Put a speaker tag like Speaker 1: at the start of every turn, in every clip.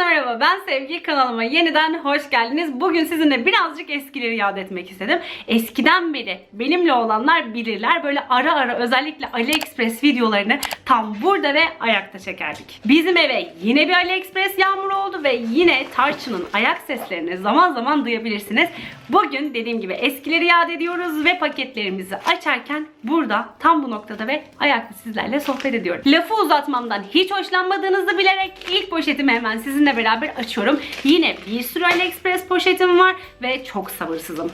Speaker 1: Herkese merhaba ben Sevgi kanalıma yeniden hoş geldiniz. Bugün sizinle birazcık eskileri yad etmek istedim. Eskiden beri benimle olanlar bilirler. Böyle ara ara özellikle AliExpress videolarını tam burada ve ayakta çekerdik. Bizim eve yine bir AliExpress yağmuru oldu ve yine Tarçın'ın ayak seslerini zaman zaman duyabilirsiniz. Bugün dediğim gibi eskileri yad ediyoruz ve paketlerimizi açarken burada tam bu noktada ve ayakta sizlerle sohbet ediyorum. Lafı uzatmamdan hiç hoşlanmadığınızı bilerek ilk poşetimi hemen sizinle beraber açıyorum. Yine bir sürü AliExpress poşetim var ve çok sabırsızım.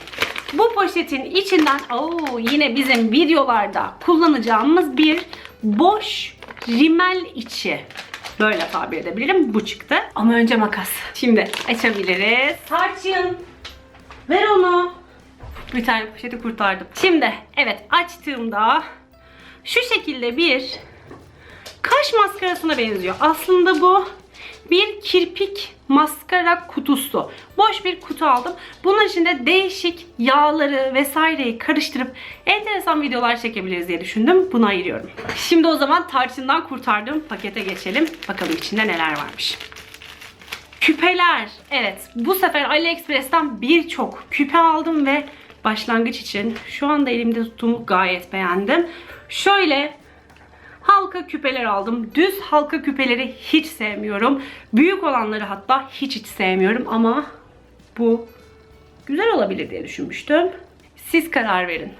Speaker 1: Bu poşetin içinden oo, yine bizim videolarda kullanacağımız bir boş rimel içi. Böyle tabir edebilirim. Bu çıktı. Ama önce makas. Şimdi açabiliriz. Tarçın. Ver onu. Bir tane poşeti kurtardım. Şimdi evet açtığımda şu şekilde bir kaş maskarasına benziyor. Aslında bu bir kirpik maskara kutusu. Boş bir kutu aldım. Bunun içinde değişik yağları vesaireyi karıştırıp enteresan videolar çekebiliriz diye düşündüm. Bunu ayırıyorum. Şimdi o zaman tarçından kurtardığım pakete geçelim. Bakalım içinde neler varmış. Küpeler. Evet bu sefer AliExpress'ten birçok küpe aldım ve başlangıç için şu anda elimde tuttuğumu gayet beğendim. Şöyle halka küpeler aldım. Düz halka küpeleri hiç sevmiyorum. Büyük olanları hatta hiç hiç sevmiyorum ama bu güzel olabilir diye düşünmüştüm. Siz karar verin.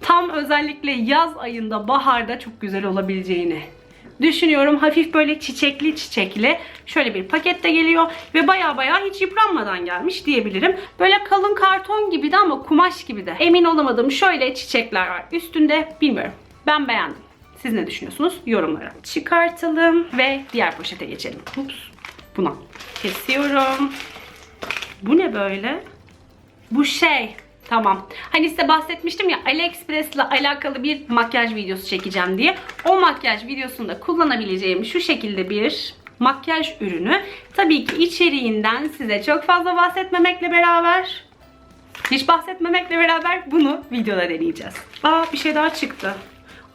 Speaker 1: Tam özellikle yaz ayında, baharda çok güzel olabileceğini düşünüyorum. Hafif böyle çiçekli çiçekli şöyle bir pakette geliyor ve baya baya hiç yıpranmadan gelmiş diyebilirim. Böyle kalın karton gibi de ama kumaş gibi de. Emin olamadım. Şöyle çiçekler var. Üstünde bilmiyorum. Ben beğendim. Siz ne düşünüyorsunuz? Yorumlara. Çıkartalım ve diğer poşete geçelim. Ups. Buna. Kesiyorum. Bu ne böyle? Bu şey. Tamam. Hani size bahsetmiştim ya AliExpress ile alakalı bir makyaj videosu çekeceğim diye. O makyaj videosunda kullanabileceğim şu şekilde bir makyaj ürünü. Tabii ki içeriğinden size çok fazla bahsetmemekle beraber hiç bahsetmemekle beraber bunu videoda deneyeceğiz. Aa bir şey daha çıktı.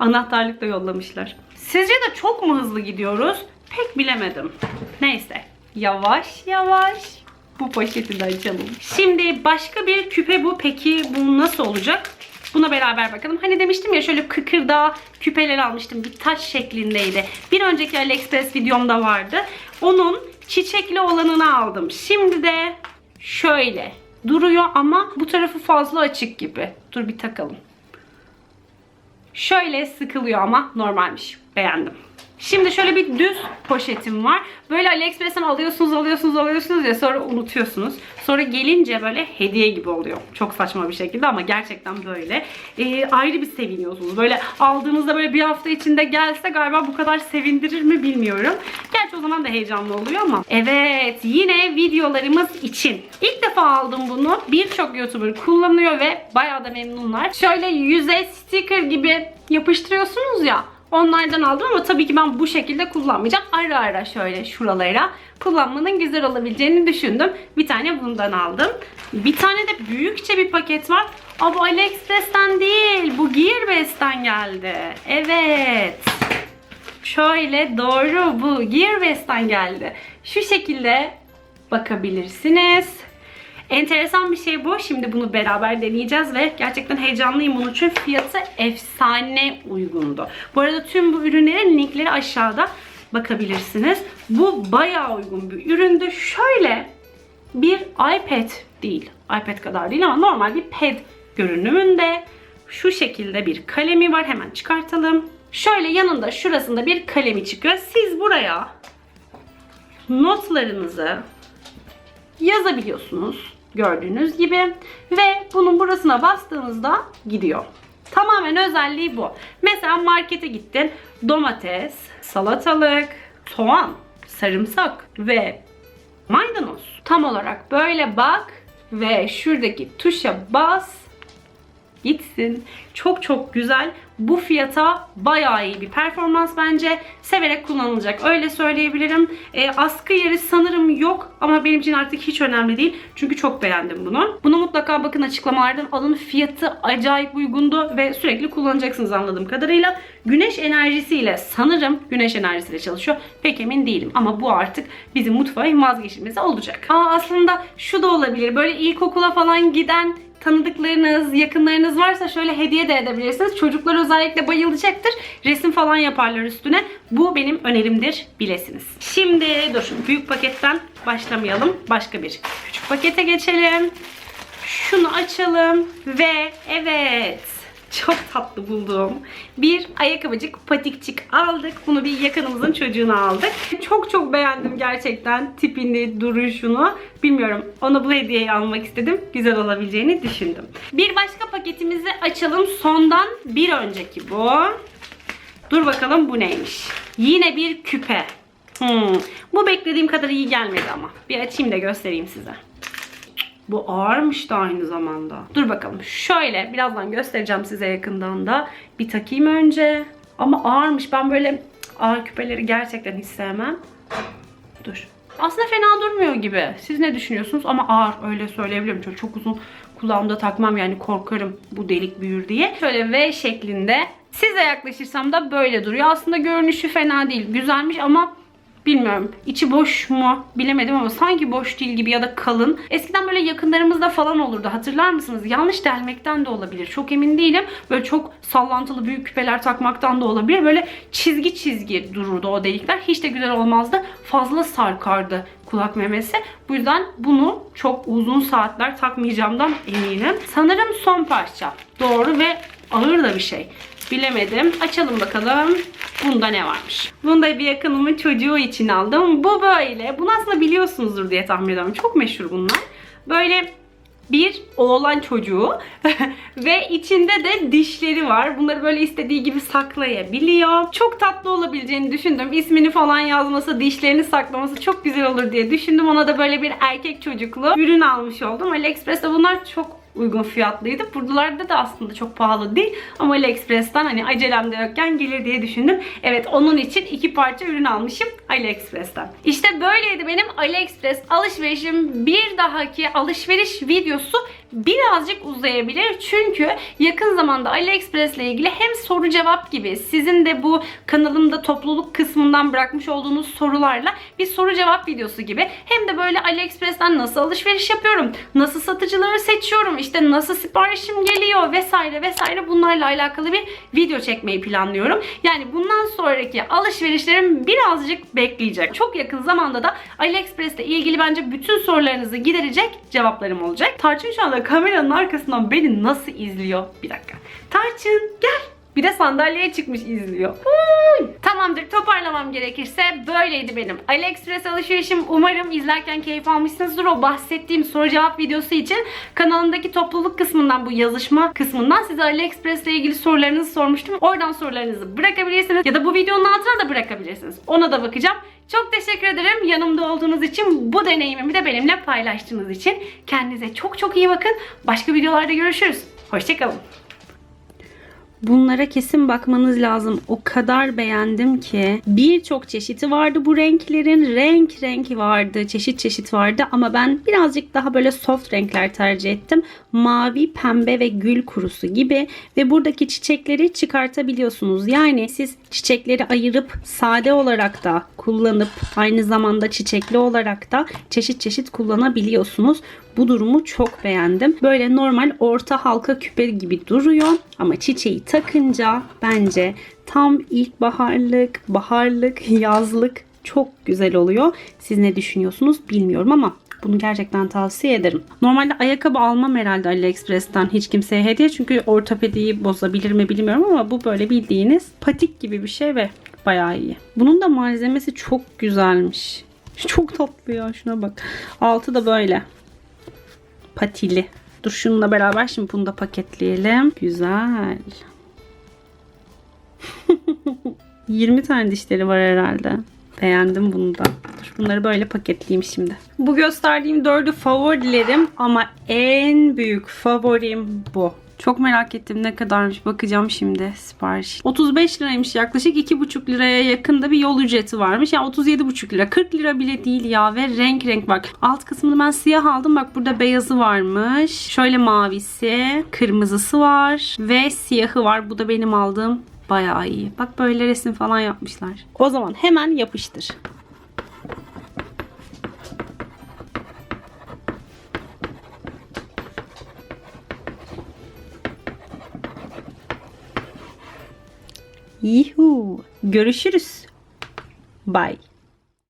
Speaker 1: Anahtarlıkla yollamışlar. Sizce de çok mu hızlı gidiyoruz? Pek bilemedim. Neyse. Yavaş yavaş bu poşeti de açalım. Şimdi başka bir küpe bu. Peki bu nasıl olacak? Buna beraber bakalım. Hani demiştim ya şöyle kıkırdağı küpeler almıştım. Bir taş şeklindeydi. Bir önceki AliExpress videomda vardı. Onun çiçekli olanını aldım. Şimdi de şöyle duruyor ama bu tarafı fazla açık gibi. Dur bir takalım. Şöyle sıkılıyor ama normalmiş. Beğendim. Şimdi şöyle bir düz poşetim var. Böyle AliExpress'ten alıyorsunuz, alıyorsunuz, alıyorsunuz ya sonra unutuyorsunuz. Sonra gelince böyle hediye gibi oluyor. Çok saçma bir şekilde ama gerçekten böyle. Ee, ayrı bir seviniyorsunuz. Böyle aldığınızda böyle bir hafta içinde gelse galiba bu kadar sevindirir mi bilmiyorum. Gerçi o zaman da heyecanlı oluyor ama. Evet yine videolarımız için. İlk defa aldım bunu. Birçok YouTuber kullanıyor ve bayağı da memnunlar. Şöyle yüze sticker gibi yapıştırıyorsunuz ya. Onlardan aldım ama tabii ki ben bu şekilde kullanmayacağım. Ara ara şöyle şuralara kullanmanın güzel olabileceğini düşündüm. Bir tane bundan aldım. Bir tane de büyükçe bir paket var. Aa bu AliExpress'ten değil. Bu Gearbest'ten geldi. Evet. Şöyle doğru bu Gearbest'ten geldi. Şu şekilde bakabilirsiniz. Enteresan bir şey bu. Şimdi bunu beraber deneyeceğiz ve gerçekten heyecanlıyım bunun için. Fiyatı efsane uygundu. Bu arada tüm bu ürünlerin linkleri aşağıda bakabilirsiniz. Bu bayağı uygun bir üründü. Şöyle bir iPad değil. iPad kadar değil ama normal bir pad görünümünde. Şu şekilde bir kalemi var. Hemen çıkartalım. Şöyle yanında şurasında bir kalemi çıkıyor. Siz buraya notlarınızı yazabiliyorsunuz. Gördüğünüz gibi. Ve bunun burasına bastığınızda gidiyor. Tamamen özelliği bu. Mesela markete gittin. Domates, salatalık, soğan, sarımsak ve maydanoz. Tam olarak böyle bak ve şuradaki tuşa bas gitsin. Çok çok güzel. Bu fiyata bayağı iyi bir performans bence. Severek kullanılacak. Öyle söyleyebilirim. E, askı yeri sanırım yok ama benim için artık hiç önemli değil. Çünkü çok beğendim bunu. Bunu mutlaka bakın açıklamalardan alın. Fiyatı acayip uygundu ve sürekli kullanacaksınız anladığım kadarıyla. Güneş enerjisiyle sanırım güneş enerjisiyle çalışıyor. Pek emin değilim ama bu artık bizim mutfağın vazgeçilmezi olacak. Aa aslında şu da olabilir. Böyle ilkokula falan giden tanıdıklarınız, yakınlarınız varsa şöyle hediye de edebilirsiniz. Çocuklar özellikle bayılacaktır. Resim falan yaparlar üstüne. Bu benim önerimdir bilesiniz. Şimdi dur büyük paketten başlamayalım. Başka bir küçük pakete geçelim. Şunu açalım ve evet çok tatlı bulduğum bir ayakkabıcık patikçik aldık. Bunu bir yakınımızın çocuğuna aldık. Çok çok beğendim gerçekten tipini, duruşunu. Bilmiyorum ona bu hediyeyi almak istedim. Güzel olabileceğini düşündüm. Bir başka paketimizi açalım. Sondan bir önceki bu. Dur bakalım bu neymiş. Yine bir küpe. Hmm. Bu beklediğim kadar iyi gelmedi ama. Bir açayım da göstereyim size. Bu ağırmış da aynı zamanda. Dur bakalım. Şöyle birazdan göstereceğim size yakından da. Bir takayım önce. Ama ağırmış. Ben böyle ağır küpeleri gerçekten hiç sevmem. Dur. Aslında fena durmuyor gibi. Siz ne düşünüyorsunuz? Ama ağır öyle söyleyebilirim. Çok, çok uzun kulağımda takmam yani korkarım bu delik büyür diye. Şöyle V şeklinde. Size yaklaşırsam da böyle duruyor. Aslında görünüşü fena değil. Güzelmiş ama Bilmiyorum. içi boş mu bilemedim ama sanki boş değil gibi ya da kalın. Eskiden böyle yakınlarımızda falan olurdu. Hatırlar mısınız? Yanlış delmekten de olabilir. Çok emin değilim. Böyle çok sallantılı büyük küpeler takmaktan da olabilir. Böyle çizgi çizgi dururdu o delikler. Hiç de güzel olmazdı. Fazla sarkardı kulak memesi. Bu yüzden bunu çok uzun saatler takmayacağımdan eminim. Sanırım son parça. Doğru ve ağır da bir şey. Bilemedim. Açalım bakalım. Bunda ne varmış? Bunda bir yakınımın çocuğu için aldım. Bu böyle. Bunu aslında biliyorsunuzdur diye tahmin ediyorum. Çok meşhur bunlar. Böyle bir oğlan çocuğu ve içinde de dişleri var. Bunları böyle istediği gibi saklayabiliyor. Çok tatlı olabileceğini düşündüm. İsmini falan yazması, dişlerini saklaması çok güzel olur diye düşündüm. Ona da böyle bir erkek çocuklu ürün almış oldum. AliExpress'te bunlar çok uygun fiyatlıydı. Buralarda da aslında çok pahalı değil. Ama AliExpress'ten hani acelemde yokken gelir diye düşündüm. Evet onun için iki parça ürün almışım AliExpress'ten. İşte böyleydi benim AliExpress alışverişim. Bir dahaki alışveriş videosu birazcık uzayabilir. Çünkü yakın zamanda AliExpress ile ilgili hem soru cevap gibi sizin de bu kanalımda topluluk kısmından bırakmış olduğunuz sorularla bir soru cevap videosu gibi hem de böyle AliExpress'ten nasıl alışveriş yapıyorum, nasıl satıcıları seçiyorum, işte nasıl siparişim geliyor vesaire vesaire bunlarla alakalı bir video çekmeyi planlıyorum. Yani bundan sonraki alışverişlerim birazcık bekleyecek. Çok yakın zamanda da AliExpress ile ilgili bence bütün sorularınızı giderecek cevaplarım olacak. Tarçın şu anda kameranın arkasından beni nasıl izliyor? Bir dakika. Tarçın gel. Bir de sandalyeye çıkmış izliyor. Uy. Tamamdır toparlamam gerekirse böyleydi benim AliExpress alışverişim. Umarım izlerken keyif almışsınızdır. O bahsettiğim soru cevap videosu için kanalımdaki topluluk kısmından bu yazışma kısmından size AliExpress ile ilgili sorularınızı sormuştum. Oradan sorularınızı bırakabilirsiniz. Ya da bu videonun altına da bırakabilirsiniz. Ona da bakacağım. Çok teşekkür ederim yanımda olduğunuz için, bu deneyimimi de benimle paylaştığınız için. Kendinize çok çok iyi bakın. Başka videolarda görüşürüz. Hoşçakalın. Bunlara kesin bakmanız lazım. O kadar beğendim ki. Birçok çeşiti vardı bu renklerin. Renk renk vardı. Çeşit çeşit vardı. Ama ben birazcık daha böyle soft renkler tercih ettim. Mavi, pembe ve gül kurusu gibi. Ve buradaki çiçekleri çıkartabiliyorsunuz. Yani siz çiçekleri ayırıp sade olarak da kullanıp aynı zamanda çiçekli olarak da çeşit çeşit kullanabiliyorsunuz. Bu durumu çok beğendim. Böyle normal orta halka küpe gibi duruyor ama çiçeği takınca bence tam ilkbaharlık, baharlık, yazlık çok güzel oluyor. Siz ne düşünüyorsunuz bilmiyorum ama bunu gerçekten tavsiye ederim. Normalde ayakkabı almam herhalde AliExpress'ten hiç kimseye hediye çünkü ortopediyi bozabilir mi bilmiyorum ama bu böyle bildiğiniz patik gibi bir şey ve bayağı iyi. Bunun da malzemesi çok güzelmiş. Çok tatlı ya şuna bak. Altı da böyle patili. Dur şununla beraber şimdi bunu da paketleyelim. Güzel. 20 tane dişleri var herhalde. Beğendim bunu da. Dur bunları böyle paketleyeyim şimdi. Bu gösterdiğim dördü favorilerim ama en büyük favorim bu. Çok merak ettim ne kadarmış. Bakacağım şimdi sipariş. 35 liraymış yaklaşık. 2,5 liraya yakın da bir yol ücreti varmış. Yani 37,5 lira. 40 lira bile değil ya ve renk renk bak. Alt kısmını ben siyah aldım. Bak burada beyazı varmış. Şöyle mavisi, kırmızısı var ve siyahı var. Bu da benim aldığım bayağı iyi. Bak böyle resim falan yapmışlar. O zaman hemen yapıştır. Yuhu. Görüşürüz. Bye.